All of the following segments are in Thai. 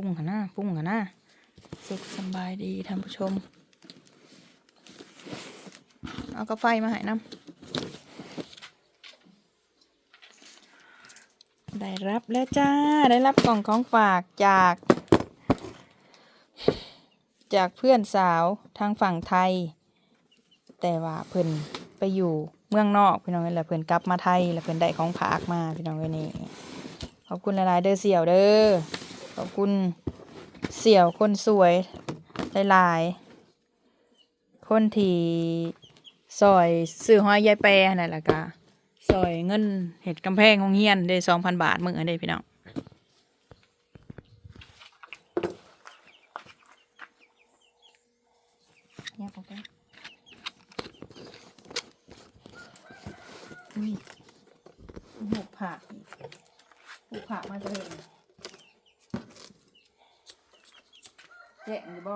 พุ่งกันนะพุ่งกันนะสุขสบายดีท่านผู้ชม เอากาไฟมาให้น้ำได้รับแล้วจ้า ได้รับกล่องของฝากจาก จากเพื่อนสาวทางฝั่งไทย แต่ว่าเพิ่นไปอยู่เมืองนอกพี่น้องเอ้ยแล้วเพิ่นกลับมาไทยแล้วเพิ่นได้ของฝากมาพี่น้องเอ้ยนี่ขอบคุณหลายๆเด้อเสี่ยวเด้อ ขอบคุณเสี่ยวคนสวยหลายๆคนที่ซอยซื้อห้อยยายแปรนั่นแหละกะซอยเงินเห็ดกำแพงของเฮียนได้สองพันบาทมึงอันเด้พี่น้องเงียบออกไปอุ้ยหูผักอีกหูผักมาจะเห็น แจ้งอยู่บ่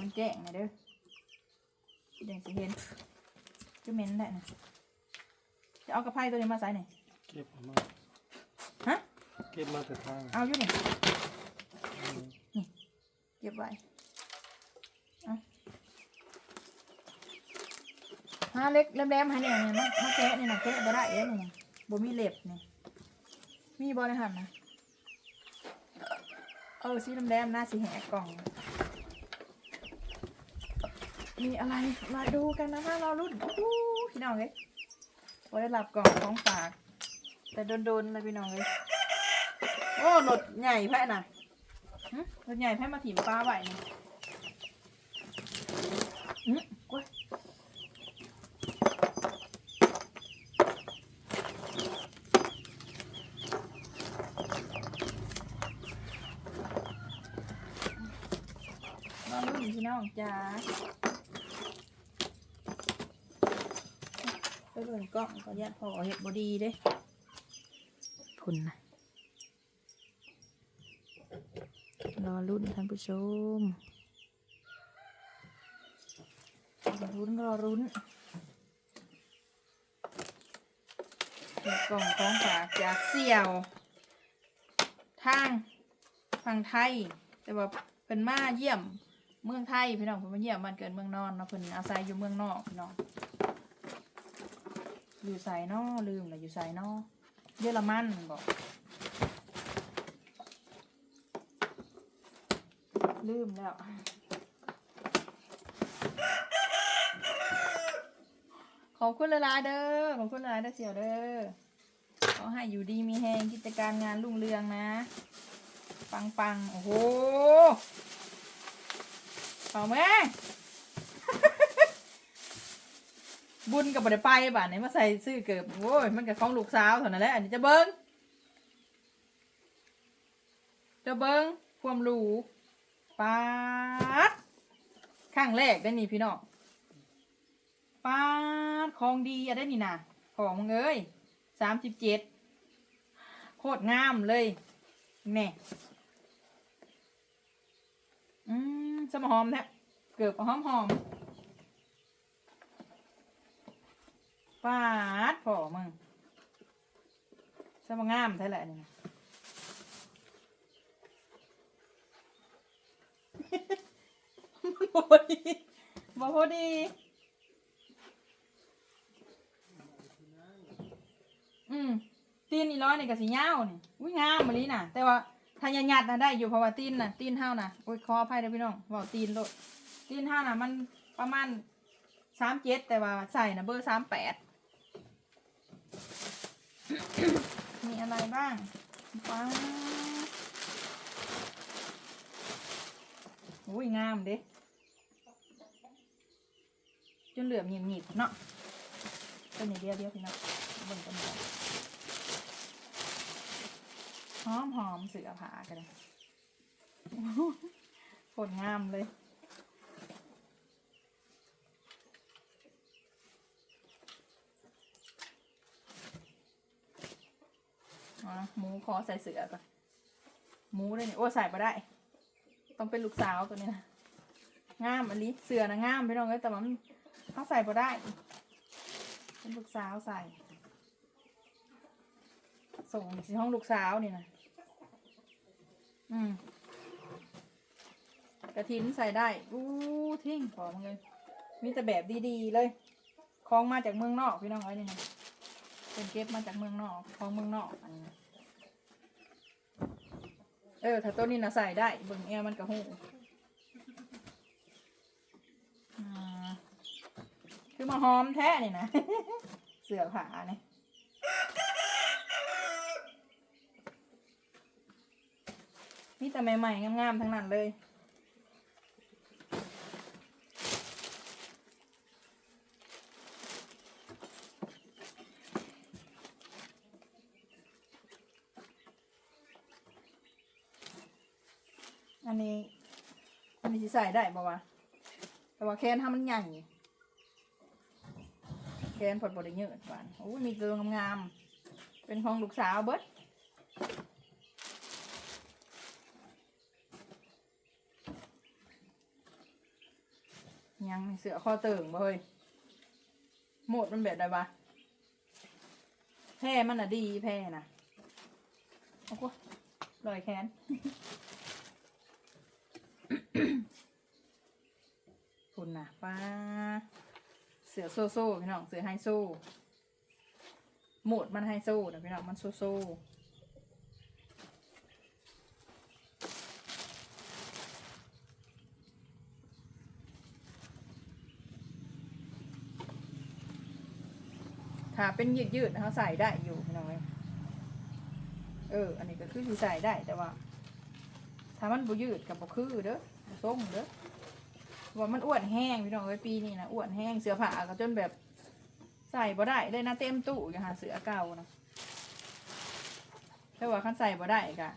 มันแจ้งนะเด้อแดงสิเห็นจะเหม็นแหละนะจะเอากระไพ่ตัวนี้มาใส่ไหนอยเก็บเอามาฮะเก็บมาแต่ทางเอาอยู่นี่นี่เก็บไว้เอาหาเล็กแหลมๆให้เนี่ยเนี่ยมามาแกะนี่นะแกะบ่ได้เอ้นี่นะบ่มีเล็บนี่มีบ่ในหันนะ เออสีแหลมๆน่าสิแหกกล่อง มีอะไรมาดูกันนะคะเรารุ่นโอ้โหพี่น้องเลยวาได้รับกล่องของฝาก แต่โดนๆเลยพี่น้องเลยโอ้รถใหญ่แพ้น่ะหึรถใหญ่แพ้มาถิ่มปลาไหวนะอืมกล้วยนอนรุ่น พี่น้องจ้าไปเบิ่งกล้องก็ยัดพอเห็ดบดีเด้พุ่นนะรอรุ่นท่านผู้ชมรอรุ่นรอรุ่นเดี๋ยวกล่องของฝากจากเสี่ยว ทางฝั่งไทย แต่ว่าเพิ่นมาเยี่ยม เมืองไทยพี่น้องเพิ่นมาเยี่ยมบ้านเกิดเมืองนอนเนาะเพิ่นอาศัยอยู่เมืองนอกพี่น้องอยู่ไสนอลืมเลยอยู่ไสนอเยอรมันบอกลืมแล้วขอบคุณหลาเด้อขอบคุณหลาเด้อเสี่ยวเด้อขอให้อยู่ดีมีแหงกิจการงานรุ่งเรืองนะ ปังปังโอ้โห เอาแม่บุญกับบดไปบ้านไหนมาใส่ซื้อเกิบโอ้ยมันกับของลูกสาวเท่านั้นแหละอันนี้จะเบิ้งจะเบิ้งความรู้ปาดข้างแรกได้นี่พี่น้องปาดของดีอะได้นี่นะของมึงเอ้ยสามสิบเจ็ดโคตรงามเลยแน่อืม สมหอมแท้เกือบหอมหอมปาดพอมึงสมงามแท้แหละนี่บ่พอดีบ่พอดีอืมตีนอีร้อยนี่ก็สิยาวนี่อุ้ยงามมาลีน่ะ แต่ว่า ถ้าหยัดนะได้อยู่เพราะว่าตีนนะตีนเฮาน่ะโอ้ยขออภัยเด้พี่น้องเว้าตีนโลดตีนเฮาน่ะมันประมาณสามเจ็ดแต่ว่าใส่นะเบอร์สามแปดมีอะไรบ้างป้าดอุ้ยงามเด้จนเหลือมหยิบๆเนาะตัวนี้เดียวเดียวพี่เนาะเบิ่งกันหน่อย หอมหอมเสือผากันเลยผลงามเลยอะหมูขอใส่เสือก่อนหมูได้นี่ยโอ้ใส่มาได้ ต้องเป็นลูกสาวตัวนี้นะงามอันนี้เสือนะงามพี่น้องเอ้ยแต่ว่ามันเขาใส่พอได้ เป็นลูกสาวใส่ ส่งสิห้องลูกสาวนี่นะอืมกระถินใส่ได้อู้ทิ้งขอมเลย มีแต่แบบดีๆเลยของมาจากเมืองนอกพี่น้องเอ้นี่นะเป็นเก็บมาจากเมืองนอกของเมืองนอกอันนี้เออถ้าต้นนี้นะใส่ได้เบิ่งแอร์มันกระหูอ่าคือมาหอมแท้นี่นะ เสือผาเนี่ย มีแต่ใหม่ๆงามๆทั้งนั้นเลย อันนี้อันนี้ใส่ได้ปะวะแต่ว่าแคนทำมันใหญ่แคนผดบไดเยอะกว่าโอ้ยมีเกลืองามๆเป็นของลูกสาวเบิด ยังเสือข้อเติ่งบ่เฮ้ยโหมดมันแบบใดวะแพร่มันอะดีแพร่น่ะโอ้โหลอยแคนคุณนะป้า เสือโซโซ่พี่น้องเสือไฮโซโหมดมันไฮโซนะพี่น้องมันโซโซ ถ้าเป็นยืดยืดๆนะคะใส่ได้อยู่พี่น้องเอ้ยเออ อันนี้ก็คือใส่ได้แต่ว่า ถ้ามันบ่ยืดกับบ่คือเด้อบ่ทรงเด้อว่ามันอ้วนแห้งพี่น้องเอ้ยปีนี้นะอ้วนแห้งเสื้อผ้าก็จนแบบใส่บ่ได้เลยนะเต็มตู้อยู่หาเสื้อเก่านะแต่ว่าคันใส่บ่ได้กะ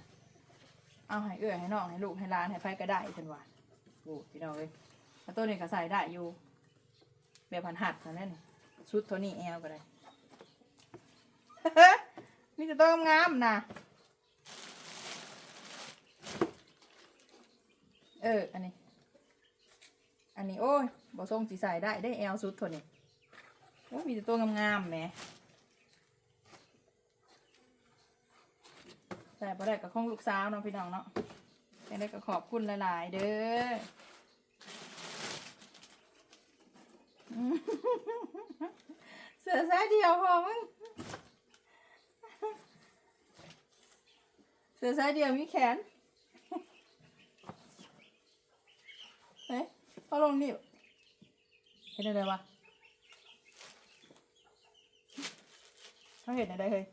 เอาให้เอื้อให้น้องให้ลูกให้หลานให้ไฟก็ได้เพิ่นว่าโอ้พี่น้องเอ้ยแล้วตัวนี้ก็ใส่ได้อยู่แบบพันหัดนั่นนี่ชุดเท่านี้แอลก็ได้ มีแต่ตัวงามๆนะเออ อันนี้ อันนี้โอ้ยบอทรงสีใสได้ได้แอลสุดทนนี่โอ้มีแต่ตัวงามๆแหมใส่พอได้กับของลูกสาวเนาะพี่น้องเนาะแต่ได้ก็ขอบคุณหลาย ๆ เด้อเสือสายเดียวพอมั้ง สือสายเดียวมีแขนเฮ้ยเขาลงนี่เห็นอะไรวะเขาเห็นอะไรเฮ้ย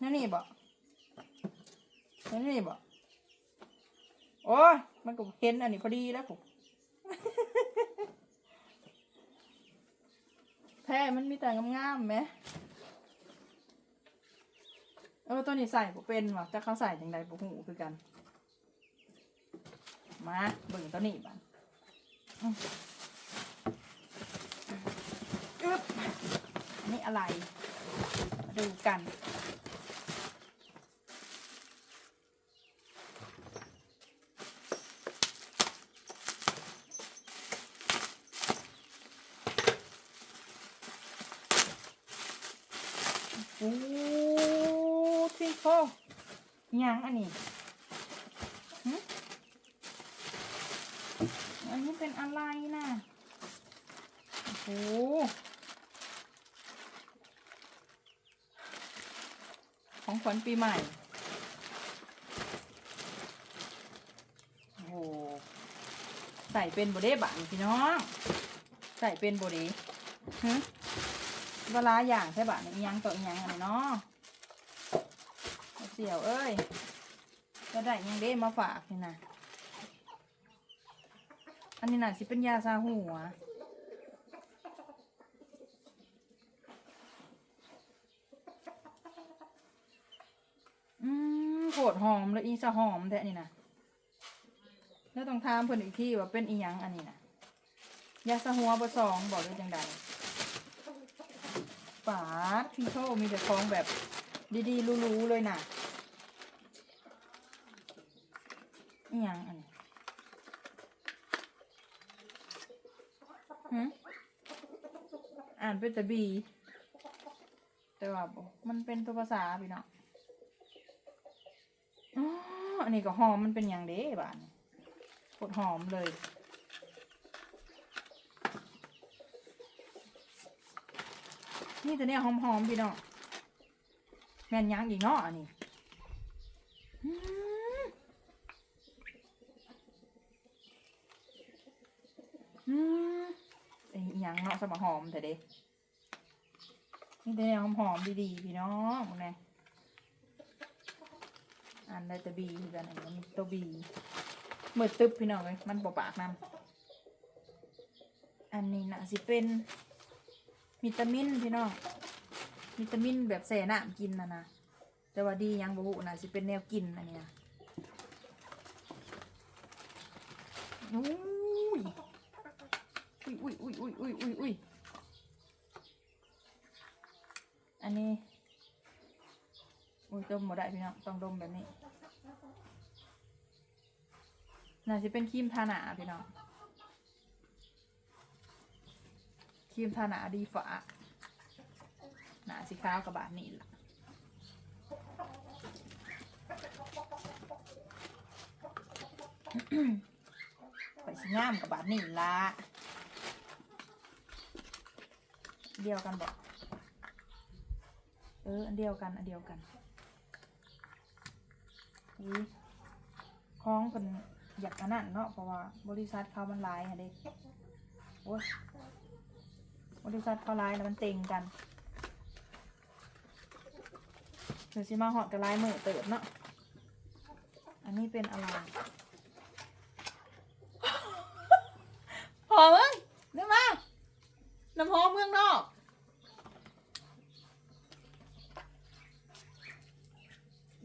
นั่นนี่บอกนั่นนี่บอกโอ้ยมันก็เห็นอันนี้พอดีแล้วผมแพ้มันมีแต่งามๆไหม เออตัวนี้ใส่ผมเป็นว่ะจะเขาใส่ยังไดผมหูคือกัน มาเบิ่งตัวนี้บ้างอึ๊บอันนี่อะไร มาดูกัน โอ้ที่โค ยังอันนี้อันนี้เป็นอะไรนะโอ้โหของขวัญปีใหม่ โอ้โห ใส่เป็นโบเด้บังพี่น้อง ใส่เป็นโบเด้ฮะเวลาอย่างใช่ปะนี่อิหยังต่อยังอะไรเนาะ สี่ยวเอ้ยก็ได้ยังเด้มาฝากนี่นะอันนี้น่ะสิเป็นยาซาหัวอืมโคตรหอมเลยอีสะหอมแท้นี่นะแล้วต้องถามเพิ่นอีกทีว่าเป็นอีหยังอันนี้นะยาซาหัวเบอร์สองบอกได้จังใดฝาดพี่โชมีแต่ของแบบดีๆรู้ๆเลยน่ะ นี่ยังอันนี้หืมอ่านเป็นแต่บีแต่ว่ามันเป็นตัวภาษาพี่เนาะอ๋ออันนี้ก็หอมมันเป็นอย่างเด้บานกดหอมเลยนี่แต่เนี่ยหอมๆพี่เน้องแม่นยังอีกเนาะอันนี้อืมอืมไอ้อิห ยังเนาะสมหอมแต่เด้นี่แต่เนี่ยหอมดีๆพี่น้องมึงไงอันได้ต่บีคือกันอันนี้มีตัวบีเมื่อตึบพี่น้องเลยมันปปากน้ำอันนี้นะสิเป็นวิตามินพี่น้องวิตามินแบบแส่น้ำกินนะนะแต่ว่าดียังบ่ฮู้นะสิเป็นแนวกินอันนี้นะอุ้ย อุ้ยอุ้ยอุ้ยอุ้ยอุ้ยอุ้ยอุ้ยอันนี้ อุ้ยดมบ่ได้พี่น้องต้องดมแบบนี้ น่าจะเป็นครีมทาหนาพี่น้อง ครีมทาหนาดีฝาหนาสีขาวกับบาทนี่ล่ะไปสิงามกับบาทนี่ละ เดียวกันบอกเอออันเดียวกันอันเดียวกันนี่คล้องเป็นอยากอันนั้นเนาะเพราะว่าบริษัทเขามันลายฮะเด็กโอ้ยบริษัทเขาลน์แล้วมันเต็งกันเดี๋ยวสิมาหอดกับลายมือเติบเนาะอันนี้เป็นอะไรพอมึง น้ำหอมเมืองนอก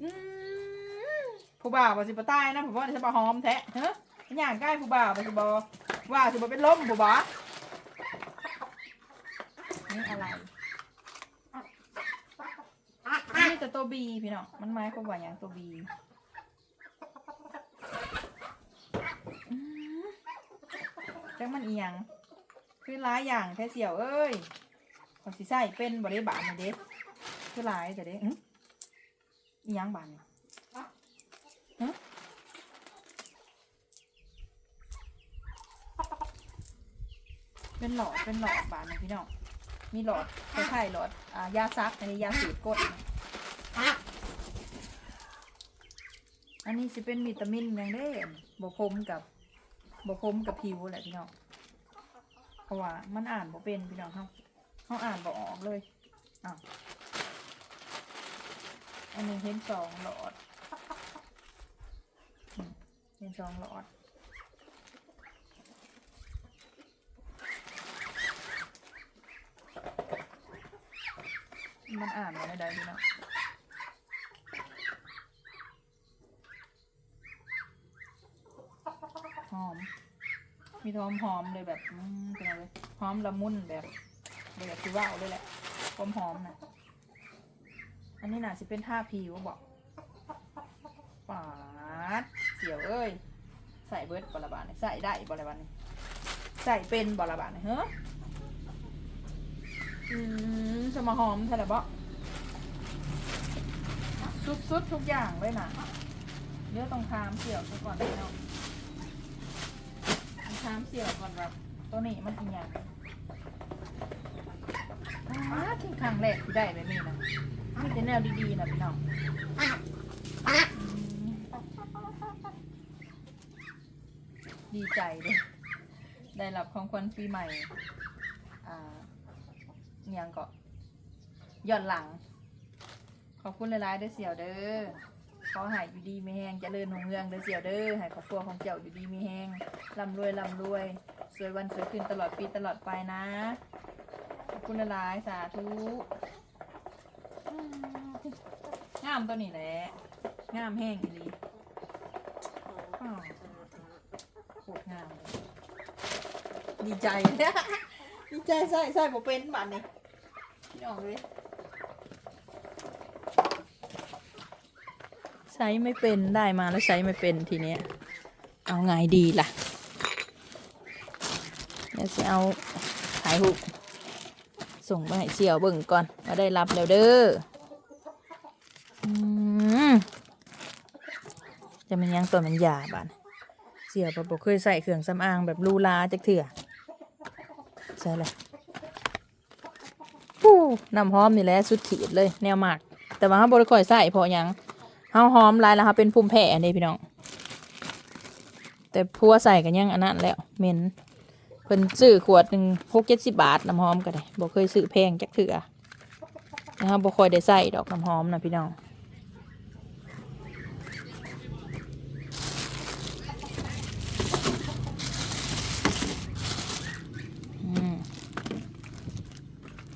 อืมผู้บ่าวบาสิบตายนะผมว่าจะบาหอมแท้เฮ้ยย่างใกล้ผู้บ่าวบาสิบว่าสิบเป็นล้มผู้บ่าวนี่อะไรนี่แต่ตัวบีพี่น้องมันหมายความว่าอย่างตัวบีจังมันเอียง คือหลายอย่างแค่เสี่ยวเอ้ยขอสิใส่เป็นบริบาลนะเด็กคือหลายแต่เด็กอีหยังบานเนี่ยฮะเป็นหลอดเป็นหลอดบานนะพี่น้องมีหลอดคล้ายๆหลอดอ่ายาซักอันนี้ยาสูดกดนะอันนี้สิเป็นวิตามินอย่างเด้บพรมกับบพรมกับผิวแหละพี่น้องเพ ราะว่ามันอ่านบ่เป็นพี่น้องเขาเขาอ่านบ่ออกเลยอ้าวอันนี้เห็นสองหลอดอืมเห็นสองหลอดมันอ่านไม่ได้พี่น้องหอม มีหอมหอมเลยแบบอืมเป็นอะไรหอมละมุนแบบแบบคือว่าวเลยแหละหอมหอมนะอันนี้น่าสิเป็นท่าผิวบอกปาดเสียวเอ้ยใส่เบิร์ดบอลบานใส่ได้บอลบานใส่เป็นบอลบานเฮ้ออืมสมาหอมใช่หรือเปล่าสุดๆทุกอย่างเลยนะเดี๋ยวต้องทามเสี่ยวซะก่อนพี่น้องถามเสี่ยวก่อนว่าตัวนี้มันเป็นยังอ้าที่ครั้งแรกที่ได้แบบนี้นะมีแต่แนวดีๆนะพี่น้องดีใจเลยได้รับของขวัญปีใหม่ อ่าเนียงก็ย้อนหลัง ขอบคุณหลายๆเด้เสี่ยวเด้อ ขอให้อยู่ดีไม่แห้งจเจริญรุ่งเรืองเด้อเสี่ยวเด้อให้ครอบครัวของเจ้าอยู่ดีไม่แห้งร่ำรวยร่ำรวย สวยวันสวยคืนตลอดปีตลอดไปนะ ขอบคุณหลายสาธุงามตัวนี้แหละงามแห้งอีหลีอ้าวโคตรงามเลยดีใจ ดีใจใส่ใส่ผมเป็นบัตรนี่พี่น้องเลย ช้ไม่เป็นได้มาแล้วใช้ไม่เป็นทีเนี้ย เอาไงดีล่ะเดี๋ยวจะเอาถ่ายหุบส่งไปให้เสี่ยวเบิ่งก่อนว่าได้รับแล้วเด้ออืมจะมันยังตัวมันหยาบานเสียบ่บ่เคยใส่เครื่องสำอางแบบลูลาจักเถื่อใช่เลยฮู้น้ำหอมนี่แหละสุดขีดเลย แนวมาก แต่ว่าเฮาบ่ได้ค่อยใส่พราะหยัง เฮาหอมหลายแล้วเฮาเป็นภูมิแพ้อันนี้พี่น้อง แต่พัวใส่กันยังอันนั้นแล้วเหม็นเพิ่นซื้อขวดหนึ่งหกเจ็ดสิบบาทน้ำหอมก็ได้บ่เคยซื้อแพงจักเถื่อนะครับบ่ค่อยได้ใส่ดอกน้ำหอมนะพี่น้อง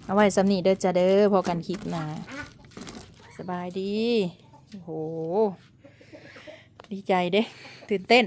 เอาไว้สำนีเด้อจ้าเด้อพอกันคลิปหนะสบายดี โอ้โห ดีใจเด้ ตื่นเต้น